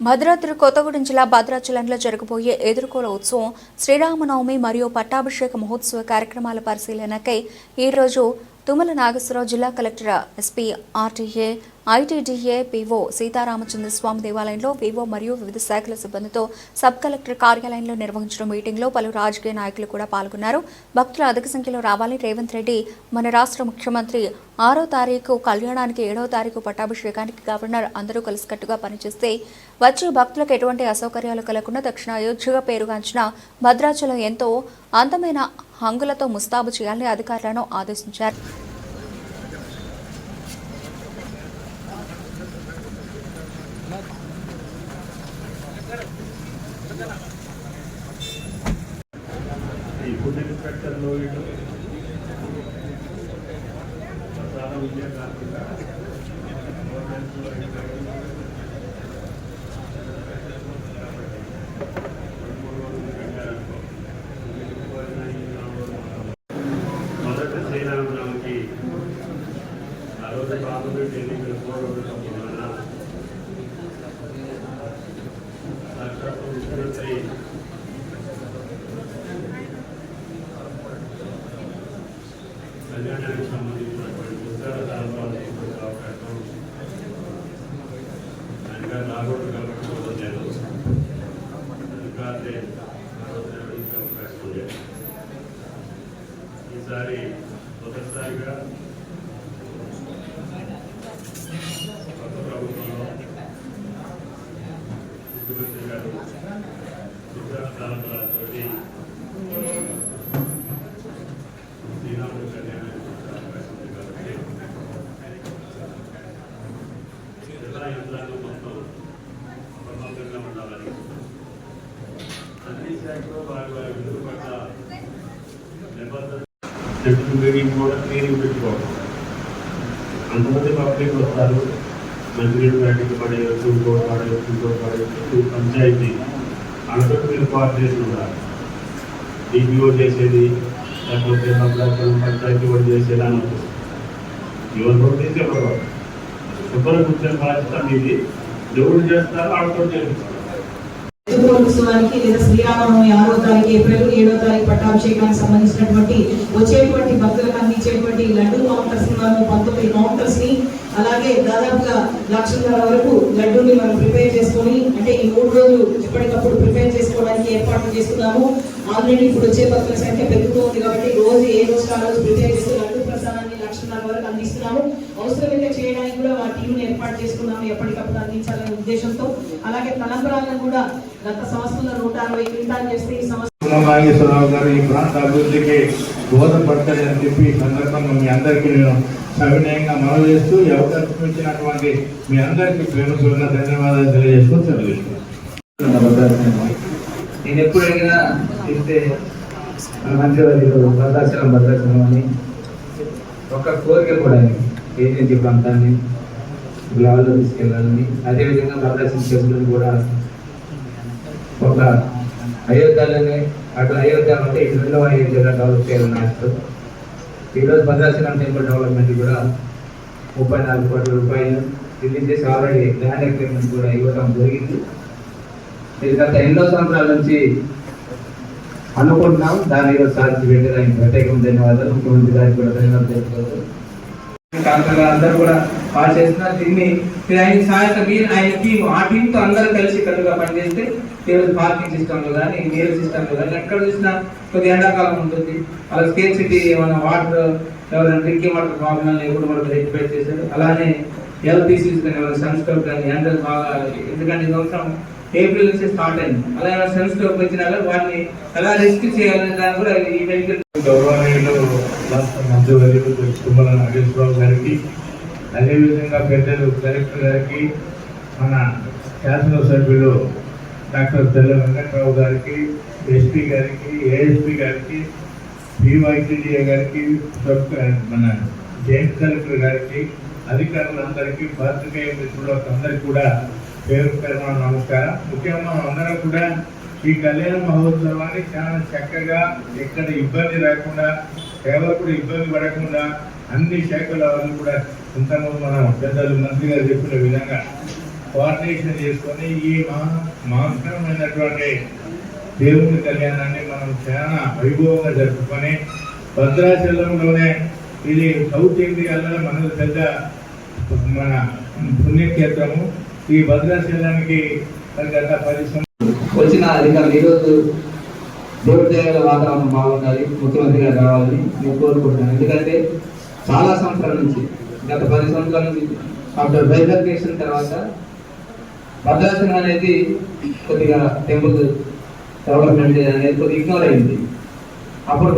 భద్రాద్రి కొత్తగూడెం జిల్లా భద్రాచలంలో జరగబోయే ఎదుర్కోల ఉత్సవం శ్రీరామనవమి మరియు పట్టాభిషేక మహోత్సవ కార్యక్రమాల పరిశీలనకై ఈరోజు తుమ్మల నాగేశ్వరరావు జిల్లా collector SP RTA ITDA PO Seetharamachandra Swamy దేవాలయంలో పీఓ మరియు వివిధ శాఖల సిబ్బందితో సబ్ కలెక్టర్ కార్యాలయంలో నిర్వహించిన మీటింగ్లో పలు రాజకీయ నాయకులు కూడా పాల్గొన్నారు. భక్తులు అధిక సంఖ్యలో రావాలని రేవంత్ రెడ్డి మన రాష్ట్ర ముఖ్యమంత్రి ఆరో తారీఖు కళ్యాణానికి ఏడో తారీఖు పట్టాభిషేకానికి గవర్నర్ అందరూ కలిసికట్టుగా పనిచేస్తే వచ్చే భక్తులకు ఎటువంటి అసౌకర్యాలు కలగకుండా దక్షిణ అయోధ్యగా పేరుగాంచిన భద్రాచలం ఎంతో అందమైన హంగులతో ముస్తాబు చేయాలని అధికారులను ఆదేశించారు. ఈ ఫుడ్ ఇన్స్పెక్టర్లు వీళ్ళు ప్రసాద విద్య కాకుండా గవర్నమెంట్లో ఇంకా రెండు మూడు రోజులు కట్టారనుకో. పోయిన ఈ నాలుగు రోజులు మాత్రం. మొదట శ్రీరామనవమికి ఆ రోజు పార్లమెంట్ ఎన్నికలు మూడు రోజులు వలన సాక్షాత్తు ముఖ్యమంత్రి కళ్యాణానికి సంబంధించినటువంటి అవకాశం కాబట్టి కుదరలేదు అందుకే ఆలోచనకి ఈసారి మొదటిసారిగా కొత్త ప్రభుత్వంలో ముఖ్యమంత్రి గారు పుస్తకాలతో శ్రీరాముడు కళ్యాణానికి వచ్చే అవకాశం ఉంది కాబట్టి జిల్లా యంత్రాంగం మొత్తం అప్రమత్తంగా ఉండాలని వారి వారి విధుల పట్ల నిబద్ధత మీటింగ్ కూడా క్లీనింగ్ పెట్టుకోవాలి అంతమంది పబ్లిక్ వస్తారు మంచినీళ్ళు బయటకు పడేయచ్చు ఇంకో పడేయచ్చు ఇంకో పడేయచ్చు పంచాయతీ అందరూ మీరు కోఆర్డినేషన్ ఉండాలి డిపిఓ చేసేది లేకపోతే భద్రాచలం పంచాయతీ కూడా చేసేది అనొచ్చు ఎవరు కూడా చేసేవారు శుభ్రం కూర్చొని బాధ్యత మీది దేవుడు చేస్తారు ఆడుతో చేస్తారు ఉత్సవానికి లేదా శ్రీరామనవమి ఆరో తారీఖు ఏప్రిల్ ఏడో తారీఖు పట్టాభిషేకానికి సంబంధించినటువంటి వచ్చేటువంటి భక్తులకు అందించేటువంటి లడ్డు కౌంటర్స్ మనం పంతొమ్మిది కౌంటర్స్ని అలాగే దాదాపుగా లక్షన్నర వరకు లడ్డూని మనం ప్రిపేర్ చేసుకొని అంటే ఈ మూడు రోజులు ఎప్పటికప్పుడు ప్రిపేర్ చేసుకోవడానికి ఏర్పాట్లు చేసుకున్నాము ఆల్రెడీ ఇప్పుడు వచ్చే భక్తుల సంఖ్య పెరుగుతోంది కాబట్టి రోజు ఏ రోజు ఆ రోజు ప్రిపేర్ చేస్తున్నట్టు లక్షన్నర వరకు అందిస్తున్నాము. అవసరమైతే చేయడానికి కూడా మా టీంని ఏర్పాటు చేసుకున్నాము. ఎప్పటికప్పుడు అందించాలనే ఉద్దేశంతో అలాగే తలంబరాలను కూడా గత సంవత్సరంలో నూట అరవై క్వింటాలు చేస్తే ఈ సంవత్సరం నాగేశ్వరరావు గారు ఈ ప్రాంత అభివృద్ధికి దోహదపడతారని చెప్పి ఈ సందర్భంగా మీ అందరికీ నేను సవినయంగా మనవి చేస్తూ ఈ అవకాశం ఇచ్చినటువంటి మీ అందరికీ ప్రేమ చూడ ధన్యవాదాలు తెలియజేస్తూ తెలియజేస్తున్నాను నేను ఎప్పుడు అడిగినా చెప్తే మన మంత్రివర్యులు భద్రాచలం భద్రాచలం అని ఒక కోరిక కూడా ఏజెన్సీ ప్రాంతాన్ని గులాల్లో తీసుకెళ్ళాలని అదేవిధంగా భద్రాచలం టెంపుల్ని కూడా ఒక అయోధ్యలోనే అటు అయోధ్య అంటే ఇటు రెండవ అయోధ్యగా డెవలప్ చేయాలని ఆశతో ఈరోజు భద్రాచలం టెంపుల్ డెవలప్మెంట్ కూడా ముప్పై నాలుగు కోట్ల రూపాయలు. రిలీజ్ చేసి ఆల్రెడీ ల్యాండ్ అగ్రిమెంట్ కూడా ఇవ్వడం జరిగింది. ఇది గత ఎన్నో సంవత్సరాల నుంచి అనుకుంటున్నాం. దాని ఈరోజు సాధించి పెట్టడానికి ప్రత్యేకం ధన్యవాదాలు. ముఖ్యమంత్రి గారికి కూడా ధన్యవాదాలు తెలుపుకోవచ్చు కాంతగా అందరూ కూడా బాగా చేస్తున్నారు దీన్ని ఆయన సహాయత మీరు ఆయన టీం ఆ టీంతో అందరూ కలిసి కట్టుగా పనిచేస్తే ఈరోజు పార్కింగ్ సిస్టంలో కానీ నీరు సిస్టంలో కానీ ఎక్కడ చూసినా కొద్ది ఎండాకాలం ఉంటుంది. అలా స్కేల్ సిటీ ఏమైనా వాటర్ ఎవరైనా డ్రింకింగ్ వాటర్ ప్రాబ్లం లేకుండా కూడా రెక్టిఫై చేశారు. అలానే ఎల్పిసిస్ కానీ ఎవరైనా కానీ ఎండలు బాగా ఎందుకంటే ఈ సంవత్సరం ఏప్రిల్ నుంచి స్టార్ట్ అయింది. అలా ఏమైనా సన్స్టోవ్ వచ్చినా కూడా వాటిని ఎలా రిస్క్ చేయాలనే దాని కూడా ఈ వెహికల్ గౌరవనీయులు రాష్ట్ర మంత్రివర్యులు తుమ్మల నాగేశ్వరరావు గారికి అదేవిధంగా పెద్దలు కలెక్టర్ గారికి మన శాసనసభ్యులు డాక్టర్ తెల్ల వెంకట్రావు గారికి ఎస్పీ గారికి ఏఎస్పీ గారికి పివైటీడీఏ గారికి మన జాయింట్ కలెక్టర్ గారికి అధికారులందరికీ పాత్రికేయ మిత్రులకు అందరికీ కూడా పేరు పేరు నమస్కారం. ముఖ్యంగా మనం అందరం కూడా ఈ కళ్యాణ మహోత్సవాన్ని చాలా చక్కగా ఎక్కడ ఇబ్బంది రాకుండా ఎవరు కూడా ఇబ్బంది పడకుండా అన్ని శాఖల వాళ్ళు కూడా ఇంతకుముందు మన పెద్దలు మంత్రి గారు చెప్పిన విధంగా కోఆర్డినేషన్ చేసుకొని ఈ మహా మహత్తరమైనటువంటి దేవుని కళ్యాణాన్ని మనం చాలా వైభవంగా జరుపుకొని భద్రాచలంలోనే ఇది సౌత్ ఇండియాలో మన పెద్ద మన పుణ్యక్షేత్రము. ఈ భద్రాచలానికి గత పది వచ్చిన అధికారులు ఈరోజు దేవుడి దేవాల వాతావరణం బాగుండాలి ముఖ్యమంత్రి గారు రావాలని నేను కోరుకుంటున్నాను. ఎందుకంటే చాలా సంవత్సరాల నుంచి గత పది సంవత్సరాల నుంచి ఆఫ్టర్ బైఫర్కేషన్ తర్వాత భద్రాసనం అనేది కొద్దిగా టెంపుల్ డెవలప్మెంట్ అనేది కొద్దిగా ఇగ్నోర్ అయింది. అప్పుడు